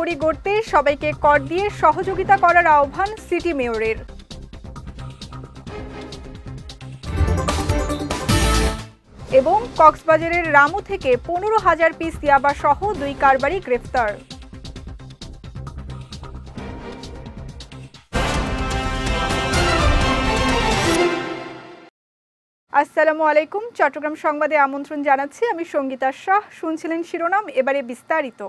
নগরী গড়তে সবাইকে কর দিয়ে সহযোগিতা করার আহ্বান সিটি মেয়রের। এবং কক্সবাজারের রামু থেকে পনেরো হাজার পিস ইয়াবা সহ দুই কারবারি গ্রেফতার। আসসালামু আলাইকুম। চট্টগ্রাম সংবাদে আমন্ত্রণ জানাচ্ছি আমি সঙ্গীতা শাহ। শুনছিলেন শিরোনাম, এবারে বিস্তারিত।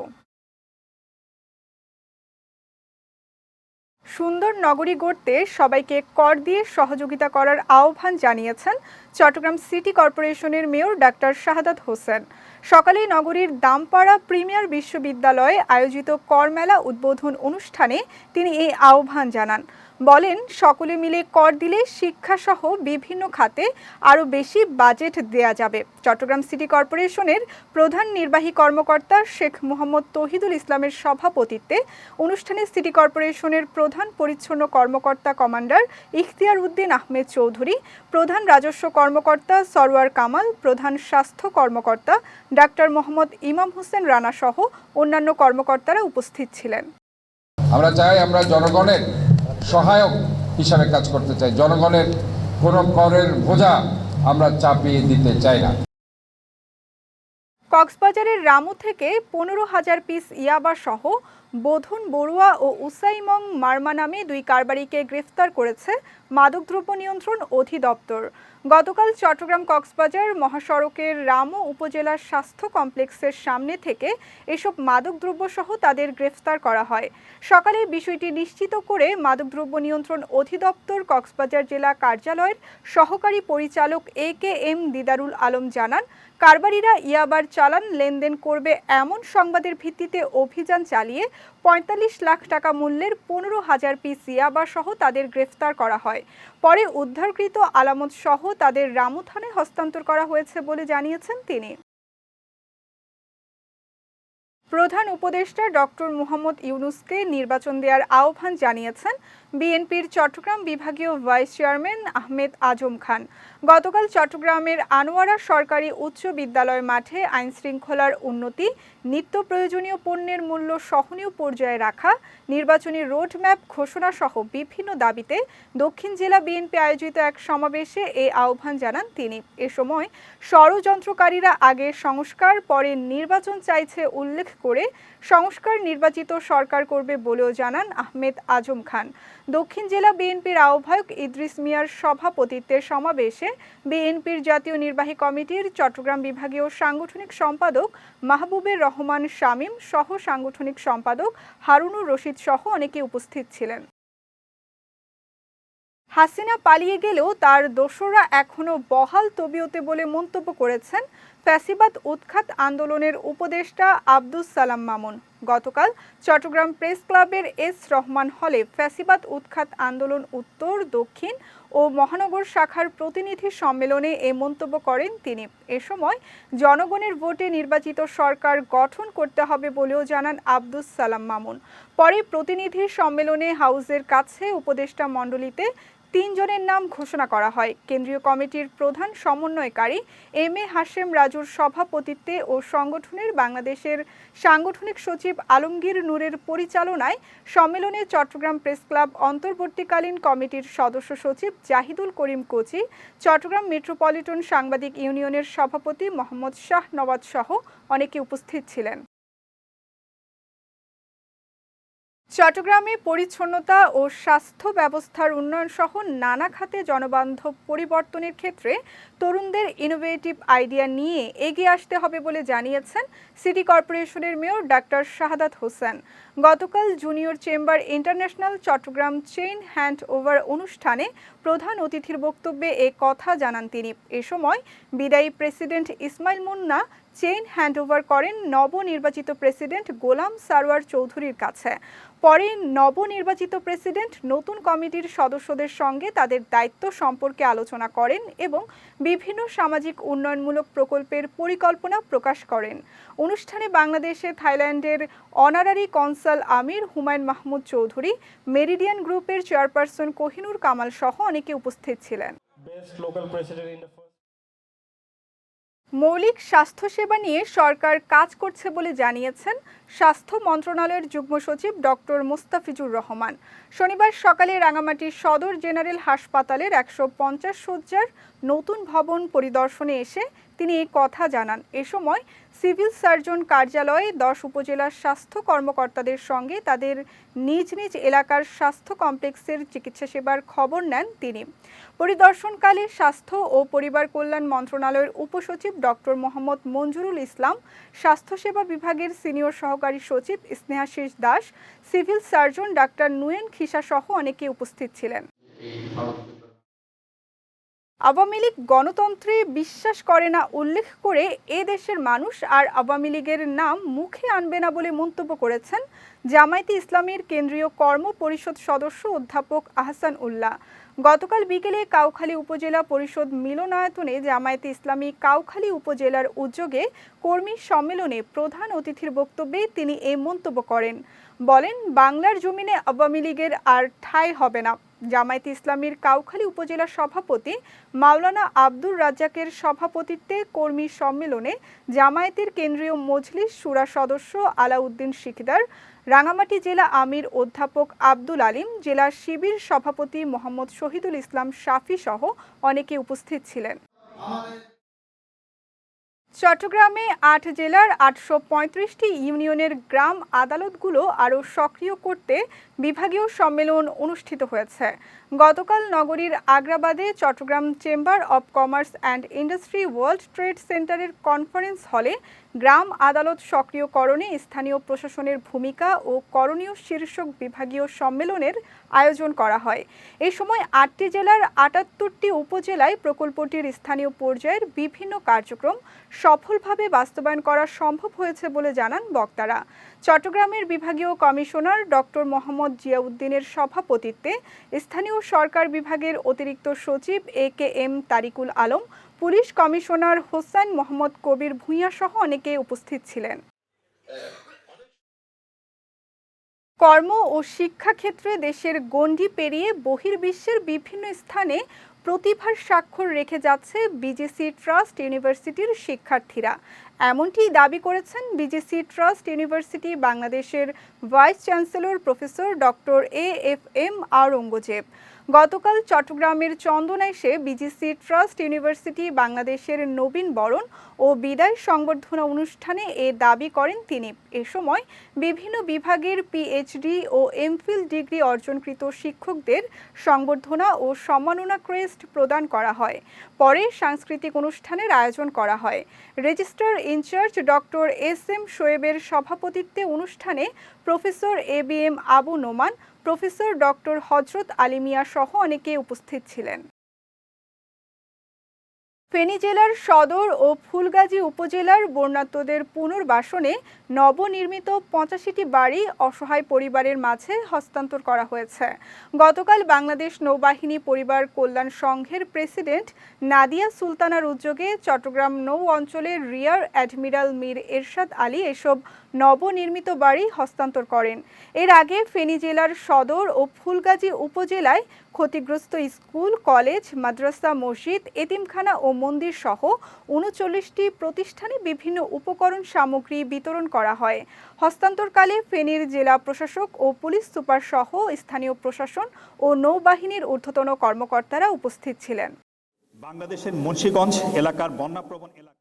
সুন্দর নগরী গড়তে সবাইকে কর দিয়ে সহযোগিতা করার আহ্বান জানিয়েছেন চট্টগ্রাম সিটি কর্পোরেশনের মেয়র ডাক্তার শাহাদাত হোসেন। সকালে নগরীর দামপাড়া প্রিমিয়ার বিশ্ববিদ্যালয়ে আয়োজিত করমেলা উদ্বোধন অনুষ্ঠানে তিনি এই আহ্বান জানান। বলেন, সকলে মিলে কর দিলে শিক্ষাসহ বিভিন্ন খাতে আরও বেশি বাজেট দেয়া যাবে। চট্টগ্রাম সিটি কর্পোরেশনের প্রধান নির্বাহী কর্মকর্তা শেখ মোহাম্মদ তহিদুল ইসলামের সভাপতিত্বে অনুষ্ঠানে সিটি কর্পোরেশনের প্রধান পরিচ্ছন্ন কর্মকর্তা কমান্ডার ইখতিয়ার উদ্দিন আহমেদ চৌধুরী, প্রধান রাজস্ব কর্মকর্তা সরওয়ার কামাল, প্রধান স্বাস্থ্য কর্মকর্তা ডাক্তার মোহাম্মদ ইমাম হোসেন রানা সহ অন্যান্য কর্মকর্তারা উপস্থিত ছিলেন। আমরা চাই আমরা জনগণের সহায়ক হিসাবে কাজ করতে চাই। জনগণের কোনো করের বোঝা আমরা চাপিয়ে দিতে চাই না। কক্সবাজারের রামু থেকে পনেরো হাজার পিস ইয়াবা সহ বোধন বড়ুয়া ও উসাইমং মার্মা নামে দুই কারবারিকে গ্রেফতার করেছে মাদকদ্রব্য নিয়ন্ত্রণ অধিদপ্তর। গতকাল চট্টগ্রাম কক্সবাজার মহাসড়কের রামো উপজেলার স্বাস্থ্য কমপ্লেক্সের সামনে থেকে এসব মাদকদ্রব্য সহ তাদের গ্রেফতার করা হয়। সকালে বিষয়টি নিশ্চিত করে মাদকদ্রব্য নিয়ন্ত্রণ অধিদপ্তর কক্সবাজার জেলা কার্যালয়ের সহকারী পরিচালক A K M Didarul Alam জানান কারবারিরা ইয়াবার চালান লেনদেন করবে এমন সংবাদের ভিত্তিতে অভিযান চালিয়ে পঁয়তাল্লিশ লাখ টাকা মূল্যের পনেরো হাজার পিস ইয়াবা সহ তাদের গ্রেফতার করা হয়। পরে উদ্ধারকৃত আলামত সহ তাদের রামু হস্তান্তর করা হয়েছে বলে জানিয়েছেন তিনি। প্রধান উপদেষ্টা ডক্টর মোহাম্মদ ইউনুসকে নির্বাচন দেওয়ার আহ্বান জানিয়েছেন বিএনপির চট্টগ্রাম বিভাগীয় ভাইস চেয়ারম্যান আহমেদ আজম খান। গতকাল চট্টগ্রামের আনোয়ারা সরকারি উচ্চ বিদ্যালয় মাঠে আইন শৃঙ্খলার উন্নতি, নিত্য প্রয়োজনীয় পণ্যের মূল্য সহনীয় পর্যায়ে রাখা, নির্বাচনী রোডম্যাপ ঘোষণা সহ বিভিন্ন দাবিতে দক্ষিণ জেলা বিএনপি আয়োজিত এক সমাবেশে এই আহ্বান জানান তিনি। এ সময় ষড়যন্ত্রকারীরা আগে সংস্কার, পরে নির্বাচন চাইছে উল্লেখ করে সংস্কার নির্বাচিত সরকার করবে বলেও জানান আহমেদ আজম খান। দক্ষিণ জেলা বিএনপির আহ্বায়ক ইদ্রিস মিয়ার সভাপতিত্বে সমাবেশে বিএনপির জাতীয় নির্বাহী কমিটির চট্টগ্রাম বিভাগীয় সাংগঠনিক সম্পাদক মাহবুবের রহমান শামীম সহ সাংগঠনিক সম্পাদক হারুনুর রশিদ সহ অনেকে উপস্থিত ছিলেন। হাসিনা পালিয়ে গেলেও তার দোসরা এখনও বহাল তবিয়তে বলে মন্তব্য করেছেন ফ্যাসিবাদ উৎখাত আন্দোলনের উপদেষ্টা আব্দুস সালাম মামুন। গতকাল চট্টগ্রাম প্রেস ক্লাবের এস রহমান হলে ফ্যাসিবাদ উৎখাত আন্দোলন উত্তর, দক্ষিণ ও মহানগর শাখার প্রতিনিধি সম্মেলনে এ মন্তব্য করেন তিনি। এ সময় জনগণের ভোটে নির্বাচিত সরকার গঠন করতে হবে বলেও জানান আব্দুস সালাম মামুন। পরে প্রতিনিধি সম্মেলনে হাউসের কাছে উপদেষ্টা মণ্ডলীতে তিনজনের নাম ঘোষণা করা হয়। কেন্দ্রীয় কমিটির প্রধান সমন্বয়কারী এম এ হাশেম রাজুর সভাপতিত্বে ও সংগঠনের বাংলাদেশের সাংগঠনিক সচিব আলমগীর নূরের পরিচালনায় সম্মেলনে চট্টগ্রাম প্রেস ক্লাব অন্তর্বর্তীকালীন কমিটির সদস্য সচিব জাহিদুল করিম কোচি, চট্টগ্রাম মেট্রোপলিটন সাংবাদিক ইউনিয়নের সভাপতি মোহাম্মদ শাহ নওয়াজ সহ অনেকে উপস্থিত ছিলেন। চট্টগ্রামে পরিচ্ছন্নতা ও স্বাস্থ্য ব্যবস্থার উন্নয়ন সহ নানা খাতে জনবান্ধব পরিবর্তনের ক্ষেত্রে তরুণদের ইনোভেটিভ আইডিয়া নিয়ে এগিয়ে আসতে হবে বলে জানিয়েছেন সিটি কর্পোরেশনের মেয়র ডাক্তার শাহাদাত হোসেন। গতকাল junior chamber international Chattogram chain hand over অনুষ্ঠানে প্রধান অতিথির বক্তব্যে এ কথা জানান তিনি। এ সময় বিদায়ী president Ismail Munna chain handover করেন নবনির্বাচিত প্রেসিডেন্ট গোলাম সারওয়ার চৌধুরীর কাছে। পরে নবনির্বাচিত প্রেসিডেন্ট নতুন কমিটির সদস্যদের সঙ্গে তাদের দায়িত্ব সম্পর্কে আলোচনা করেন এবং বিভিন্ন সামাজিক উন্নয়নমূলক প্রকল্পের পরিকল্পনা প্রকাশ করেন। অনুষ্ঠানে বাংলাদেশে থাইল্যান্ডের honorary consul Amir Humayun Mahmud Chowdhury, Meridian গ্রুপের চেয়ারপারসন কোহিনুর কামাল সহ অনেকে উপস্থিত ছিলেন। মৌলিক স্বাস্থ্যসেবা নিয়ে সরকার কাজ করছে বলে জানিয়েছেন স্বাস্থ্য মন্ত্রণালয়ের যুগ্ম সচিব ডক্টর মুস্তাফিজুর রহমান। শনিবার সকালে রাঙামাটির সদর জেনারেল হাসপাতালের একশো পঞ্চাশ শয্যার নতুন ভবন পরিদর্শনে এসে তিনি কথা জানান। এ সময় সিভিল সার্জন কার্যালয়ে দশ উপজেলার স্বাস্থ্য কর্মকর্তাদের সঙ্গে তাদের নিজ নিজ এলাকার স্বাস্থ্য কমপ্লেক্সের চিকিৎসা সেবার খবর নেন তিনি। পরিদর্শনকালে স্বাস্থ্য ও পরিবার কল্যাণ মন্ত্রণালয়ের উপসচিব ডক্টর মোহাম্মদ মঞ্জুরুল ইসলাম স্বাস্থ্যসেবা বিভাগের সিনিয়র সহকারী সচিব Snehashis Das, civil surgeon doctor Nuyen Khisa সহ অনেকে উপস্থিত ছিলেন। আওয়ামী লীগ গণতন্ত্রে বিশ্বাস করে না উল্লেখ করে এ দেশের মানুষ আর আওয়ামী লীগের নাম মুখে আনবে না বলে মন্তব্য করেছেন জামায়াতে ইসলামীর কেন্দ্রীয় কর্ম পরিষদ সদস্য অধ্যাপক আহসান উল্লাহ। গতকাল বিকেলে কাউখালী উপজেলা পরিষদ মিলনায়তনে জামায়াতে ইসলামী কাউখালী উপজেলার উদ্যোগে কর্মী সম্মেলনে প্রধান অতিথির বক্তব্যে তিনি এই মন্তব্য করেন। বলেন, বাংলার জমিনে আওয়ামী লীগের আর ঠাঁই হবে না। জামায়াতে ইসলামীর কাউখালী উপজেলা সভাপতি মাওলানা আব্দুর রাজ্জাকের সভাপতিত্বে কর্মী সম্মেলনে জামায়াতের কেন্দ্রীয় মজলিস সুরা সদস্য আলাউদ্দিন শিকদার, রাঙামাটি জেলা আমির অধ্যাপক আব্দুল আলিম, জেলা শিবির সভাপতি মোহাম্মদ শহীদুল ইসলাম শাফি সহ অনেকে উপস্থিত ছিলেন। চট্টগ্রামে আট জেলার আটশো ইউনিয়নের গ্রাম আদালতগুলো আরও সক্রিয় করতে বিভাগীয় সম্মেলন অনুষ্ঠিত হয়েছে। গতকাল নগরীর আগ্রাবাদে Chattogram chamber of commerce and industry world trade সেন্টারের কনফারেন্স হলে গ্রাম আদালত সক্রিয়করণে স্থানীয় প্রশাসনের ভূমিকা ও করণীয় শীর্ষক বিভাগীয় সম্মেলনের আয়োজন করা হয়। এই সময় আটটি জেলার আটাত্তরটি উপজেলায় প্রকল্পটির স্থানীয় পর্যায়ের বিভিন্ন কার্যক্রম সফলভাবে বাস্তবায়ন করা সম্ভব হয়েছে বলে জানান বক্তারা। চট্টগ্রামের বিভাগীয় কমিশনার ডক্টর মোহাম্মদ জিয়াউদ্দিনের সভাপতিত্বে স্থানীয় সরকার বিভাগের অতিরিক্ত সচিব A K M Tariqul Alam, police commissioner Hossain Mohammad Kabir Bhuiyan সহ অনেকে উপস্থিত ছিলেন। কর্ম ও শিক্ষাক্ষেত্রে দেশের গণ্ডি পেরিয়ে বহির্বিশ্বের বিভিন্ন স্থানে প্রতিভার স্বাক্ষর রেখে যাচ্ছে বিজেসি ট্রাস্ট ইউনিভার্সিটির শিক্ষার্থীরা। এমনটি দাবি করেছেন বিজিসি ট্রাস্ট ইউনিভার্সিটি বাংলাদেশের vice chancellor professor doctor A F M Aurangzeb. গতকাল চট্টগ্রামের চন্দনাইশে বিজিসি ট্রাস্ট ইউনিভার্সিটি বাংলাদেশের নবীন বরণ ও বিদায় সংবর্ধনা অনুষ্ঠানে এ দাবি করেন তিনি। এ সময় বিভিন্ন বিভাগের পিএইচডি ও এমফিল ডিগ্রি অর্জনকৃত শিক্ষকদের সংবর্ধনা ও সম্মাননা ক্রেস্ট প্রদান করা হয়। পরে সাংস্কৃতিক অনুষ্ঠানের আয়োজন করা হয়। Registrar in charge doctor S M শোয়েবের সভাপতিত্বে অনুষ্ঠানে professor A B M Abu Noman, professor doctor Hazrat Alimia সহ অনেকে উপস্থিত ছিলেন। ফেনী জেলার সদর ও ফুলগাজী উপজেলার বন্যাত্মদের পুনর্বাসনে নবনির্মিত পঁচাশিটি বাড়ি অসহায় পরিবারের মাঝে হস্তান্তর করা হয়েছে। গতকাল বাংলাদেশ নৌবাহিনী পরিবার কল্যাণ সংঘের প্রেসিডেন্ট নাদিয়া সুলতানার উদ্যোগে চট্টগ্রাম নৌ অঞ্চলের রিয়ার অ্যাডমিরাল মীর এরশাদ আলী এসব নবনির্মিত বাড়ি হস্তান্তর করেন। এর আগে ফেনী জেলার সদর ও ফুলগাজী উপজেলায় ক্ষতিগ্রস্ত স্কুল, কলেজ, মাদ্রাসা, মসজিদ, এতিমখানা ও মন্দির সহ উনচল্লিশটি প্রতিষ্ঠানে বিভিন্ন উপকরণ সামগ্রী বিতরণ করা হয়। হস্তান্তরকালে ফেনীর জেলা প্রশাসক ও পুলিশ সুপার সহ স্থানীয় প্রশাসন ও নৌবাহিনীর ঊর্ধ্বতন কর্মকর্তারা উপস্থিত ছিলেন। বাংলাদেশের মুন্সীগঞ্জ এলাকার বন্যাপ্রবণ এলাকা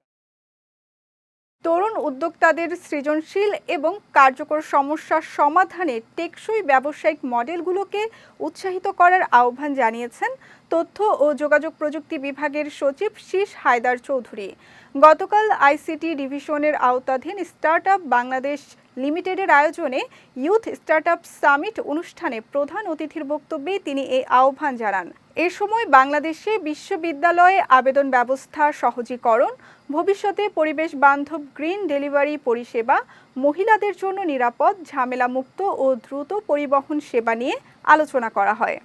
তরুণ উদ্যোক্তাদের সৃজনশীল এবং কার্যকর সমস্যার সমাধানে টেকসই ব্যবসায়িক মডেলগুলোকে উৎসাহিত করার আহ্বান জানিয়েছেন তথ্য ও যোগাযোগ প্রযুক্তি বিভাগের সচিব শীষ হায়দার চৌধুরী। গতকাল আইসিটি ডিভিশনের আওতাধীন স্টার্ট বাংলাদেশ লিমিটেডের আয়োজনে ইউথ স্টার্টআপ সামিট অনুষ্ঠানে প্রধান অতিথির বক্তব্যে তিনি এই আহ্বান জানান। এ সময় বাংলাদেশে বিশ্ববিদ্যালয়ে আবেদন ব্যবস্থা সহজীকরণ, ভবিষ্যতে পরিবেশ বান্ধব গ্রিন ডেলিভারি পরিষেবা, মহিলাদের জন্য নিরাপদ, ঝামেলামুক্ত ও দ্রুত পরিবহন সেবা নিয়ে আলোচনা করা হয়।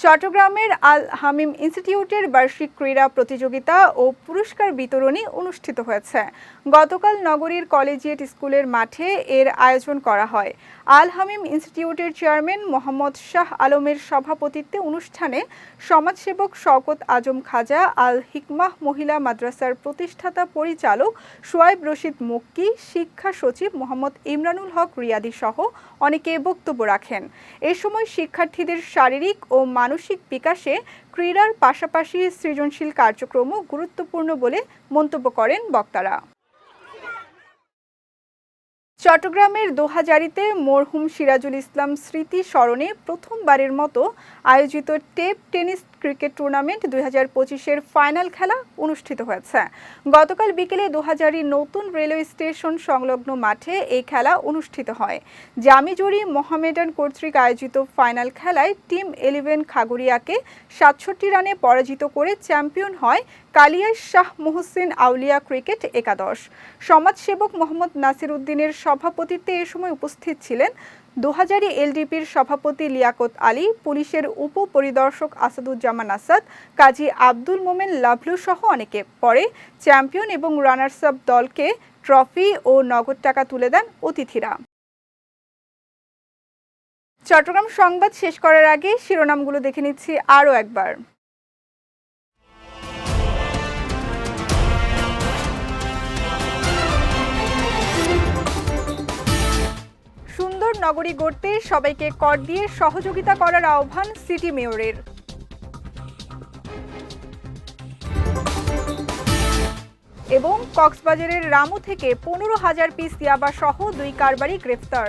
চট্টগ্রামের আল হামিম ইনস্টিটিউটের বার্ষিক ক্রীড়া প্রতিযোগিতা ও পুরস্কার বিতরণী অনুষ্ঠিত হয়েছে। গতকাল নগরীর কলেজিয়েট স্কুলের মাঠে এর আয়োজন করা হয়। আল হামিম ইনস্টিটিউটের চেয়ারম্যান মোহাম্মদ শাহ আলমের সভাপতিত্বে অনুষ্ঠানে সমাজসেবক শওকত আজম খাজা, আল হিকমাহ মহিলা মাদ্রাসার প্রতিষ্ঠাতা পরিচালক সোয়াইব রশিদ মক্কি, শিক্ষা সচিব মোহাম্মদ ইমরানুল হক রিয়াদি সহ অনেকে বক্তব্য রাখেন। এ সময় শিক্ষার্থীদের শারীরিক ও মানসিক বিকাশে ক্রীড়ার পাশাপাশি সৃজনশীল কার্যক্রমও গুরুত্বপূর্ণ বলে মন্তব্য করেন বক্তারা। চট্টগ্রামের দোহাজারিতে মরহুম সিরাজুল ইসলাম স্মৃতি স্মরণে প্রথমবারের মতো আয়োজিত টেপ টেনিস ক্রিকেট টুর্নামেন্ট দুই হাজার পঁচিশের ফাইনাল খেলা অনুষ্ঠিত হয়েছে। গতকাল বিকেলে দোহাজারি নতুন রেলওয়ে স্টেশন সংলগ্ন মাঠে এই খেলা অনুষ্ঠিত হয়। জামিজুরি মোহামেডান কর্তৃক আয়োজিত ফাইনাল খেলায় টিম ইলেভেন খাগড়িয়াকে সাতষট্টি রানে পরাজিত করে চ্যাম্পিয়ন হয় কালিয়া শাহ মোহসিন আউলিয়া ক্রিকেট একাদশ। সমাজসেবক মোহাম্মদ নাসির উদ্দিনের সভাপতিত্বে এ সময় উপস্থিত ছিলেন দোহাজারি এলডিপির সভাপতি লিয়াকত আলী, পুলিশের উপপরিদর্শক আসাদুজ্জামান আসাদ, কাজী আব্দুল মোমেন লাভলু সহ অনেকে। পরে চ্যাম্পিয়ন এবং রানার্স আপ দলকে ট্রফি ও নগদ টাকা তুলে দেন অতিথিরা। চট্টগ্রাম সংবাদ শেষ করার আগে শিরোনামগুলো দেখে নিচ্ছি আরও একবার। সুন্দর নগরী গড়তে সবাইকে কর দিয়ে সহযোগিতা করার আহ্বান সিটি মেয়রের। এবং কক্সবাজারের রামু থেকে পনেরো হাজার পিস ইয়াবা সহ দুই কারবারি গ্রেফতার।